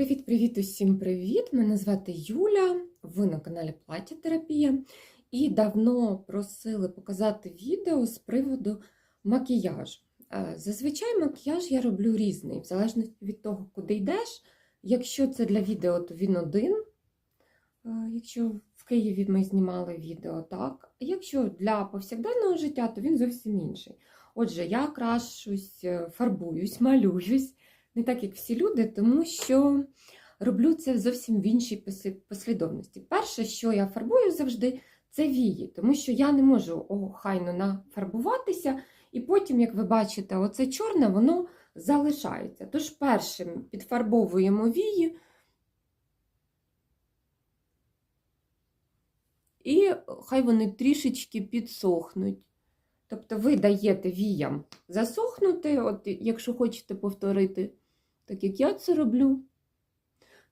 Привіт-привіт усім привіт! Мене звати Юля, ви на каналі Плаття Терапія. І давно просили показати відео з приводу макіяжу. Е, Зазвичай макіяж я роблю різний, в залежності від того, куди йдеш. Якщо це для відео, то він один. Е, Якщо в Києві ми знімали відео, так. Якщо для повсякденного життя, то він зовсім інший. Отже, я крашусь, е, фарбуюсь, малююсь не так, як всі люди, тому що роблю це зовсім в іншій послідовності. Перше, що я фарбую завжди, це вії, тому що я не можу охайно нафарбуватися, і потім, як ви бачите, оце чорне, воно залишається. Тож першим підфарбовуємо вії. І хай вони трішечки підсохнуть. Тобто ви даєте віям засохнути, от якщо хочете повторити, так як я це роблю.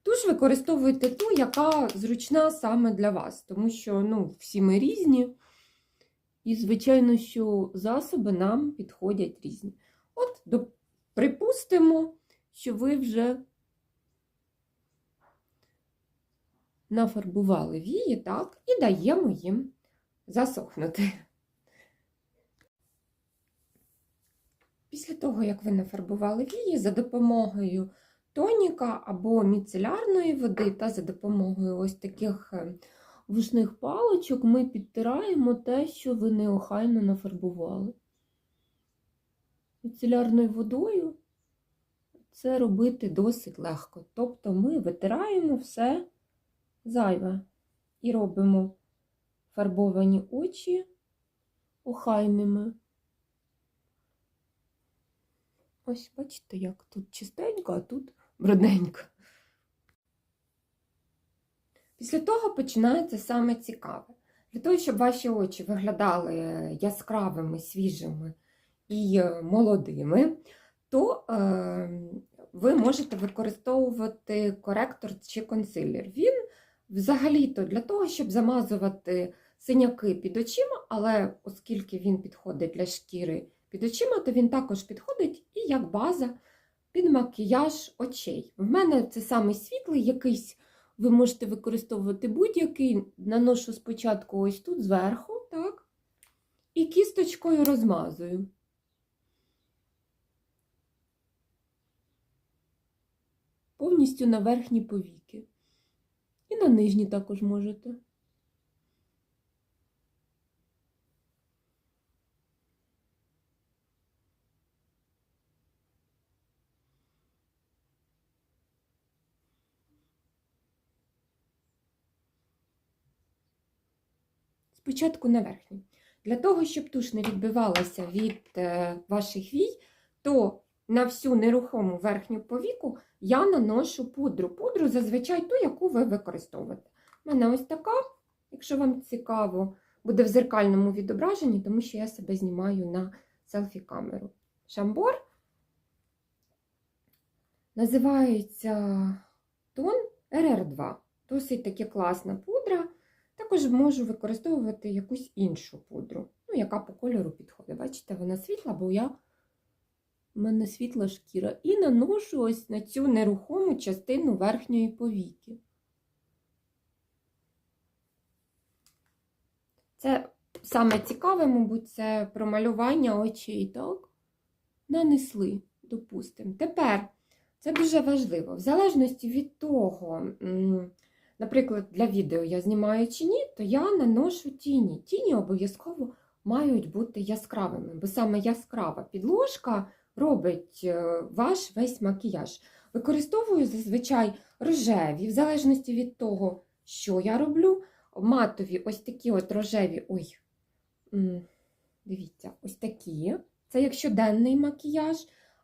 Туш використовуйте ту, яка зручна саме для вас, тому що ну, всі ми різні. І, звичайно, що засоби нам підходять різні. От, припустимо, що ви вже нафарбували вії, так, і даємо їм засохнути. Після того, як ви нафарбували вії, за допомогою тоніка або міцелярної води та за допомогою ось таких е, вушних паличок ми підтираємо те, що ви неохайно нафарбували. Міцелярною водою це робити досить легко. Тобто ми витираємо все зайве і робимо фарбовані очі охайними. Ось, бачите, як тут чистенько, а тут брудненько. Після того починається саме цікаве. Для того, щоб ваші очі виглядали яскравими, свіжими і молодими, то е, ви можете використовувати коректор чи консилер. Він взагалі-то для того, щоб замазувати синяки під очима, але оскільки він підходить для шкіри під очима, то він також підходить як база під макіяж очей. В мене це саме світлий, якийсь ви можете використовувати будь-який. Наношу спочатку ось тут зверху, так, і кісточкою розмазую. Повністю на верхні повіки. І на нижні також можете. Спочатку на верхній. Для того, щоб туш не відбивалася від е, ваших вій, то на всю нерухому верхню повіку я наношу пудру. Пудру зазвичай ту, яку ви використовуєте. У мене ось така, якщо вам цікаво, буде в зеркальному відображенні, тому що я себе знімаю на селфі-камеру. Шамбор називається тон RR2. Досить таки класна пудра. Також можу використовувати якусь іншу пудру, ну, яка по кольору підходить. Бачите, вона світла, бо я в мене світла шкіра. І наношу ось на цю нерухому частину верхньої повіки. Це саме цікаве, мабуть, це промалювання очей, так? Нанесли, допустимо. Тепер це дуже важливо. В залежності від того. Наприклад, для відео я знімаю чи ні, то я наношу тіні. Тіні обов'язково мають бути яскравими, бо саме яскрава підложка робить е, ваш весь макіяж. Використовую зазвичай рожеві, в залежності від того, що я роблю. Матові ось такі от рожеві, ой, дивіться, ось такі. Це якщо денний макіяж.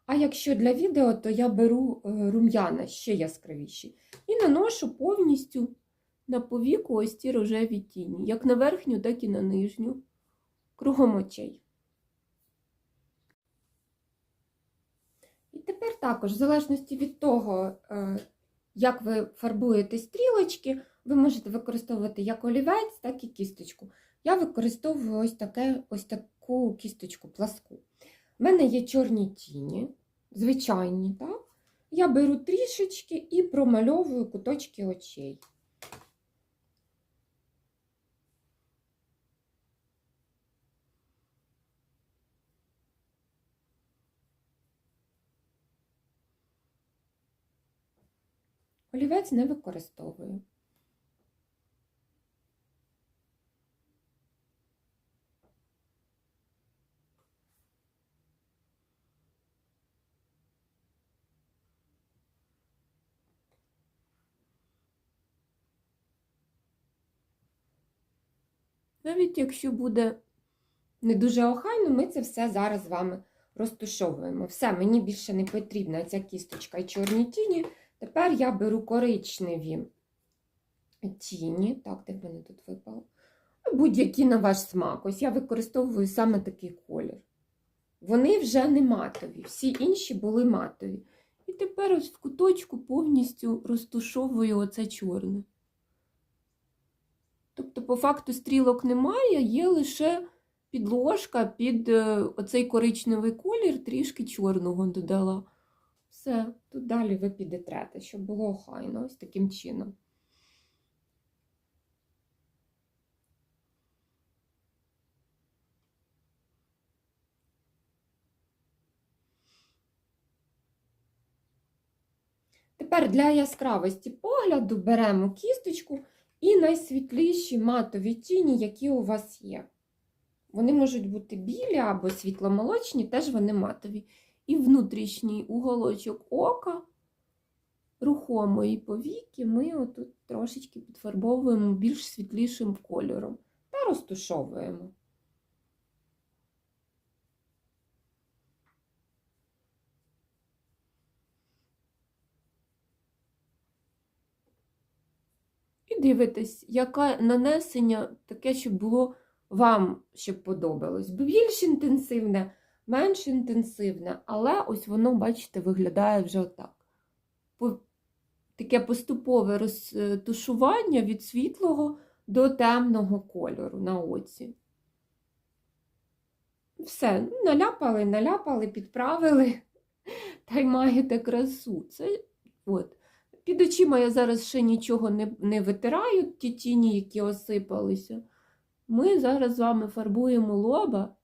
А якщо для відео, то я беру е, рум'яна ще яскравіші. І наношу повністю на повіку ось ці рожеві тіні, як на верхню, так і на нижню, кругом очей. І тепер також, в залежності від того, е, як ви фарбуєте стрілочки, ви можете використовувати як олівець, так і кісточку. Я використовую ось, таке, ось таку кісточку пласку. У мене є чорні тіні, звичайні, так? я беру трішечки і промальовую куточки очей. Олівець не використовую. Навіть якщо буде не дуже охайно, ми це все зараз з вами розтушовуємо. Все, мені більше не потрібна ця кісточка і чорні тіні. Тепер я беру коричневі тіні. Так, де мене тут випало? Будь-які на ваш смак. Ось я використовую саме такий колір. Вони вже не матові, всі інші були матові. І тепер ось в куточку повністю розтушовую оце чорне. Тобто, по факту, стрілок немає, є лише підложка під е, оцей коричневий колір, трішки чорного додала. Все, тут далі ви підетрете, щоб було охайно, ось таким чином. Тепер для яскравості погляду беремо кісточку і найсвітліші матові тіні, які у вас є. Вони можуть бути білі або світломолочні, теж вони матові. І внутрішній уголочок ока, рухомої повіки, ми отут трошечки підфарбовуємо більш світлішим кольором та розтушовуємо. Дивитесь, яке нанесення таке, щоб було вам щоб подобалось. Більш інтенсивне, менш інтенсивне, але ось воно, бачите, виглядає вже отак. Таке поступове розтушування від світлого до темного кольору на оці. Все, ну, наляпали, наляпали, підправили, та й маєте красу. Це от. Під очима я зараз ще нічого не, не витираю, ті тіні, які осипалися. Ми зараз з вами фарбуємо лоба.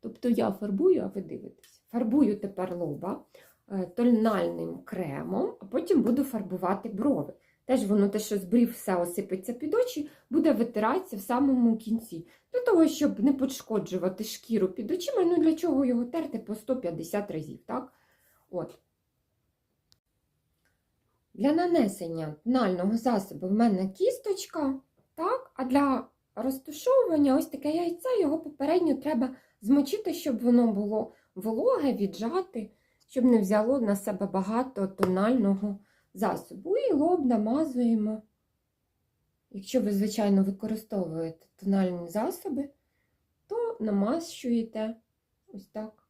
Тобто я фарбую, а ви дивитесь. Фарбую тепер лоба е, тональним кремом, а потім буду фарбувати брови. Теж воно те, що з брів все осипеться під очі, буде витиратися в самому кінці. Для того, щоб не пошкоджувати шкіру під очима, ну для чого його терти по 150 разів, так? От. Для нанесення тонального засобу в мене кісточка, так? а для розтушовування ось таке яйце, його попередньо треба змочити, щоб воно було вологе, віджати, щоб не взяло на себе багато тонального засобу. І лоб намазуємо. Якщо ви, звичайно, використовуєте тональні засоби, то намащуєте ось так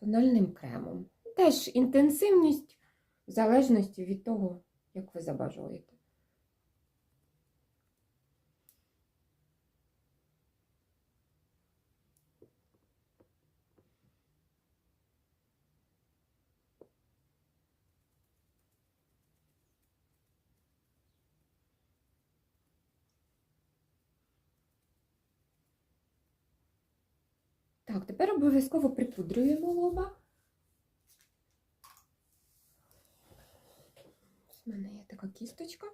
тональним кремом. Теж інтенсивність в залежності від того, як ви забажуєте. Так, тепер обов'язково припудрюємо лоба. В мене є така кісточка.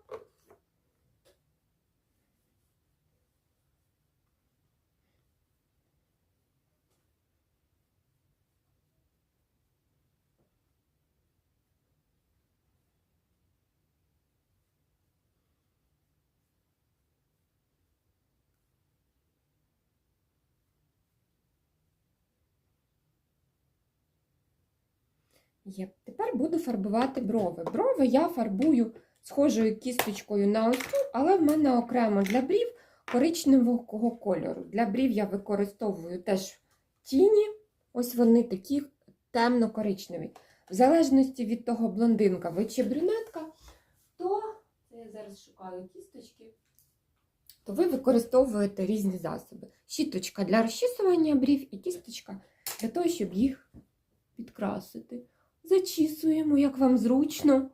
Є. Тепер буду фарбувати брови. Брови я фарбую схожою кісточкою на ось цю, але в мене окремо для брів коричневого кольору. Для брів я використовую теж тіні, ось вони такі темно-коричневі. В залежності від того, блондинка ви чи брюнетка, то я зараз шукаю кісточки, то ви використовуєте різні засоби. Щіточка для розчісування брів і кісточка для того, щоб їх підкрасити. Зачісуємо, як вам зручно.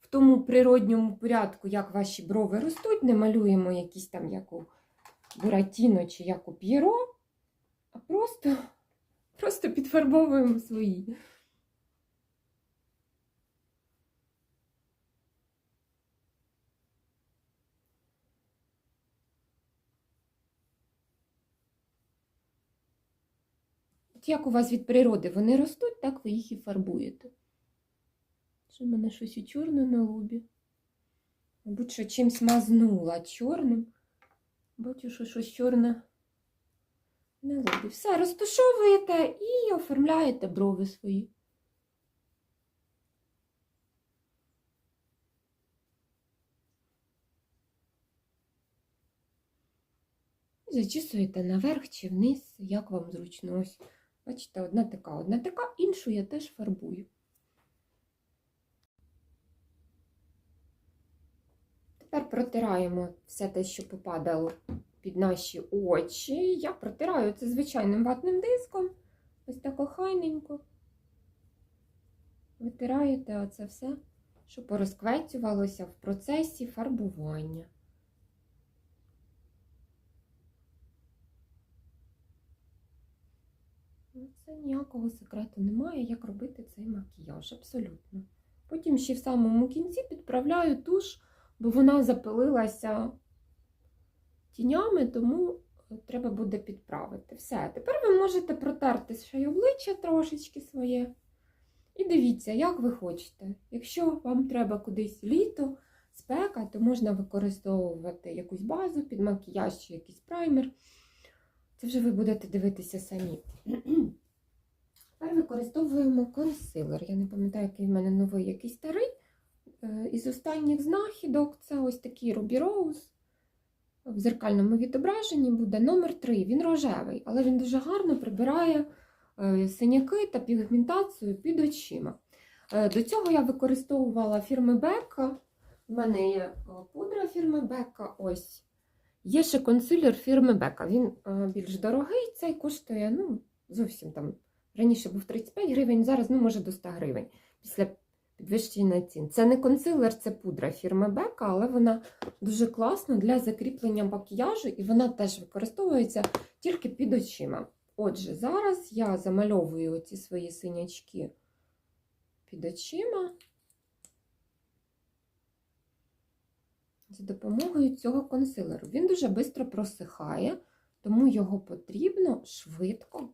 В тому природньому порядку, як ваші брови ростуть, не малюємо якісь там як у Буратіно чи як у П'єро, а просто, просто підфарбовуємо свої. От як у вас від природи вони ростуть, так ви їх і фарбуєте. Що в мене щось і чорне на лобі? Мабуть, що чимсь мазнула чорним. Бачу, що щось чорне на лобі. Все, розташовуєте і оформляєте брови свої. Зачісуєте наверх чи вниз, як вам зручно. Ось, бачите, одна така, одна така, іншу я теж фарбую. Тепер протираємо все те, що попадало під наші очі. Я протираю це звичайним ватним диском. Ось так охайненько. Витираєте оце все, що порозквецювалося в процесі фарбування. Це ніякого секрету немає, як робити цей макіяж, абсолютно. Потім ще в самому кінці підправляю туш, бо вона запилилася тінями, тому треба буде підправити. Все, тепер ви можете протерти ще й обличчя трошечки своє. І дивіться, як ви хочете. Якщо вам треба кудись літо, спека, то можна використовувати якусь базу під макіяж чи якийсь праймер. Це вже ви будете дивитися самі. Тепер використовуємо консилер. Я не пам'ятаю, який в мене новий, який старий. Е, Із останніх знахідок це ось такий Ruby Rose. В зеркальному відображенні буде номер 3. Він рожевий, але він дуже гарно прибирає е, синяки та пігментацію під очима. Е, До цього я використовувала фірми Becca. У мене є пудра фірми Becca. Ось. Є ще консилер фірми Becca. Він е, більш дорогий, цей коштує ну, зовсім там. Раніше був 35 гривень, зараз ну, може до 100 гривень після підвищення цін. Це не консилер, це пудра фірми Becca, але вона дуже класна для закріплення макіяжу і вона теж використовується тільки під очима. Отже, зараз я замальовую ці свої синячки під очима за допомогою цього консилеру. Він дуже швидко просихає, тому його потрібно швидко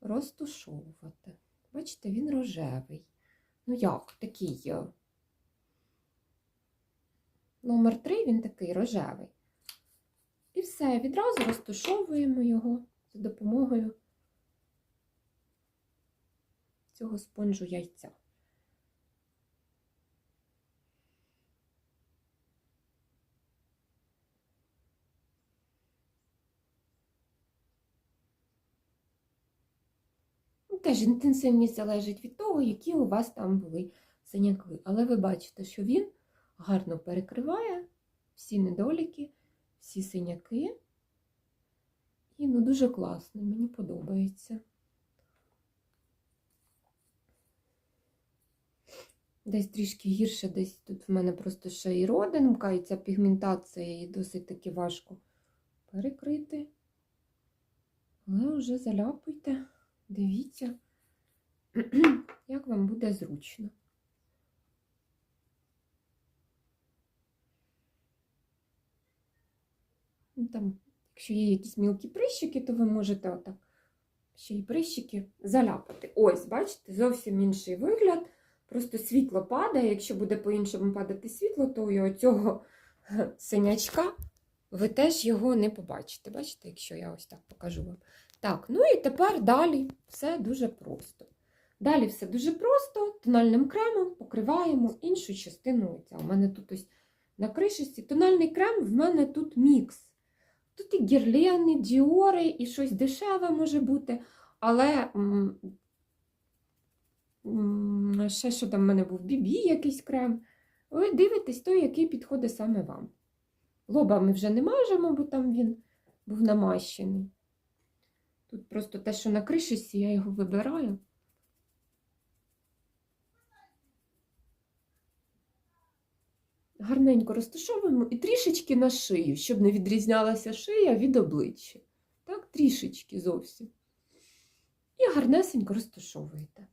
розтушовувати. Бачите, він рожевий. Ну як, такий е, номер 3, він такий рожевий. І все, відразу розтушовуємо його за допомогою цього спонжу яйця. Теж інтенсивність залежить від того, які у вас там були синяки. Але ви бачите, що він гарно перекриває всі недоліки, всі синяки. І ну, дуже класно, мені подобається. Десь трішки гірше, десь тут в мене просто ще і родинка, і ця пігментація її досить таки важко перекрити. Але вже заляпуйте. Дивіться, як вам буде зручно. Ну, Там, якщо є якісь мілкі прищики, то ви можете отак ще й прищики заляпати. Ось, бачите, зовсім інший вигляд. Просто світло падає. Якщо буде по-іншому падати світло, то і оцього синячка ви теж його не побачите. Бачите, якщо я ось так покажу вам. Так, ну і тепер далі все дуже просто. Далі все дуже просто. Тональним кремом покриваємо іншу частину лиця. У мене тут ось на кришечці тональний крем, в мене тут мікс. Тут і гірлени, діори, і щось дешеве може бути. Але ще що там в мене був бібі, якийсь крем. Ви дивитесь той, який підходить саме вам. Лоба ми вже не мажемо, бо там він був намащений. Тут просто те, що на кришці, я його вибираю. Гарненько розташовуємо і трішечки на шию, щоб не відрізнялася шия від обличчя. Так, трішечки зовсім. І гарнесенько розташовуєте.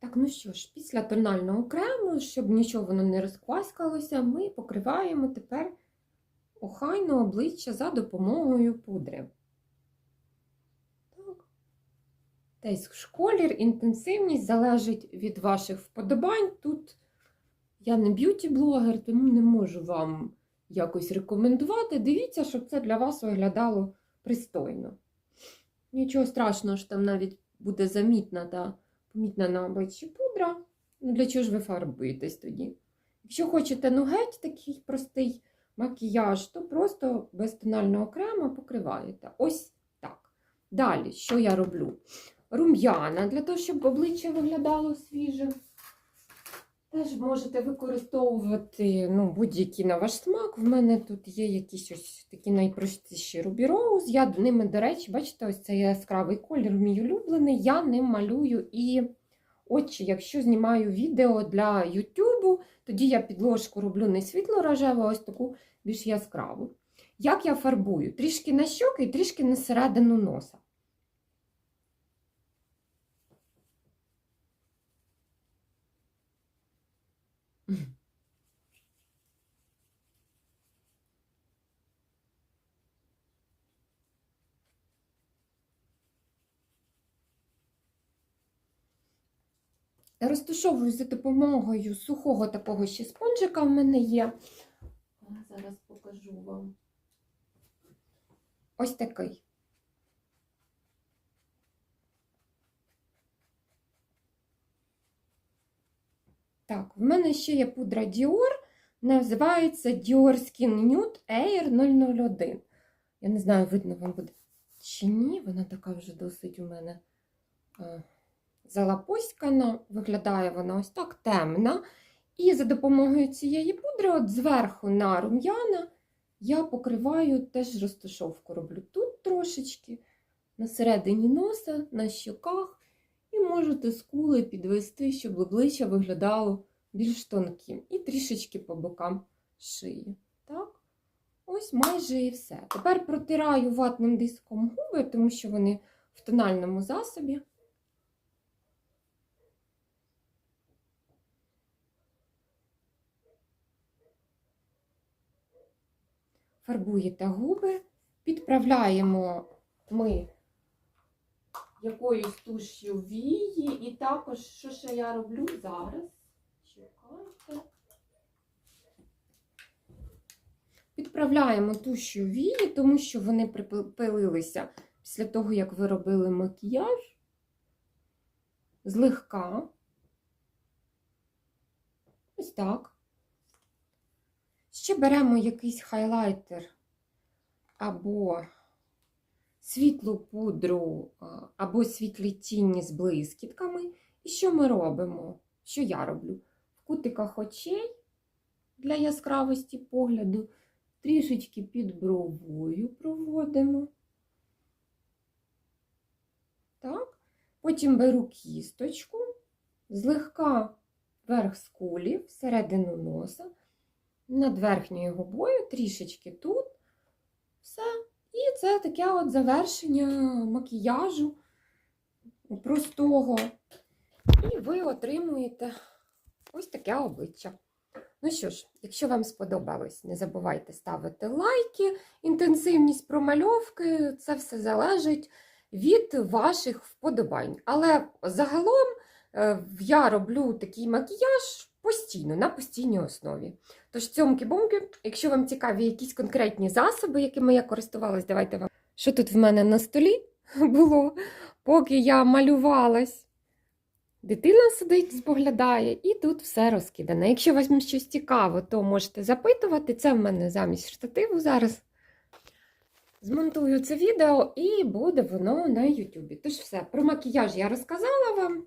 Так, ну що ж, після тонального крему, щоб нічого воно не розкваскалося, ми покриваємо тепер охайно обличчя за допомогою пудри. Так. Десь колір, інтенсивність залежить від ваших вподобань. Тут я не б'юті-блогер, тому не можу вам якось рекомендувати. Дивіться, щоб це для вас виглядало пристойно. Нічого страшного, що там навіть буде замітна та помітна на обличчі пудра. Ну, для чого ж ви фарбуєтесь тоді? Якщо хочете ну геть такий простий макіяж, то просто без тонального крему покриваєте. Ось так. Далі, що я роблю? Рум'яна для того, щоб обличчя виглядало свіже. Теж можете використовувати ну, будь-які на ваш смак. В мене тут є якісь ось такі найпростіші Rose. Я ними, до речі, бачите, ось цей яскравий колір, мій улюблений. Я ним малюю і очі. Якщо знімаю відео для YouTube, тоді я підложку роблю не світло-рожеву, а ось таку більш яскраву. Як я фарбую? Трішки на щоки і трішки на середину носа. Розташовую за допомогою сухого такого ще спонжика в мене є. Зараз покажу вам. Ось такий. Так, в мене ще є пудра Dior, називається Dior Skin Nude Air 001. Я не знаю, видно вам буде чи ні, вона така вже досить у мене залапоськана, виглядає вона ось так темна. І за допомогою цієї пудри, от зверху на рум'яна, я покриваю теж розташовку. Роблю тут трошечки, на середині носа, на щоках, і можете скули підвести, щоб обличчя виглядало більш тонким. І трішечки по бокам шиї. Так? Ось майже і все. Тепер протираю ватним диском губи, тому що вони в тональному засобі. Фарбуєте губи, підправляємо ми якоюсь туш'ю вії, і також, що ще я роблю зараз? Чекайте. Підправляємо туш'ю вії, тому що вони припилилися після того, як ви робили макіяж. Злегка. Ось так. Ще беремо якийсь хайлайтер або світлу пудру, або світлі тіні з блискітками. І що ми робимо? Що я роблю? В кутиках очей для яскравості погляду, трішечки під бровою проводимо. Так. Потім беру кісточку, злегка верх скулі, всередину носа над верхньою губою, трішечки тут. Все. І це таке от завершення макіяжу простого. І ви отримуєте ось таке обличчя. Ну що ж, якщо вам сподобалось, не забувайте ставити лайки, інтенсивність промальовки це все залежить від ваших вподобань. Але загалом е, я роблю такий макіяж постійно, на постійній основі. Тож, цьомки-бомки, якщо вам цікаві якісь конкретні засоби, якими я користувалась, давайте вам. Що тут в мене на столі було, поки я малювалась. Дитина сидить, споглядає, і тут все розкидане. Якщо вам щось цікаво, то можете запитувати. Це в мене замість штативу зараз. Змонтую це відео і буде воно на Ютубі. Тож все, про макіяж я розказала вам.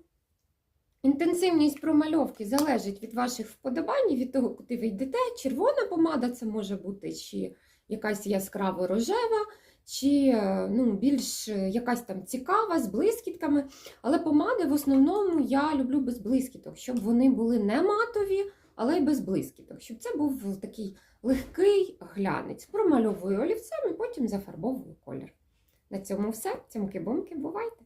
Інтенсивність промальовки залежить від ваших вподобань, від того, куди ви йдете. Червона помада це може бути, чи якась яскраво рожева, чи е, ну, більш е, якась там цікава з блискітками. Але помади в основному я люблю без блискіток, щоб вони були не матові, але й без блискіток, щоб це був такий легкий глянець. Промальовую олівцем і потім зафарбовую колір. На цьому все. Цьомки-бомки, бувайте!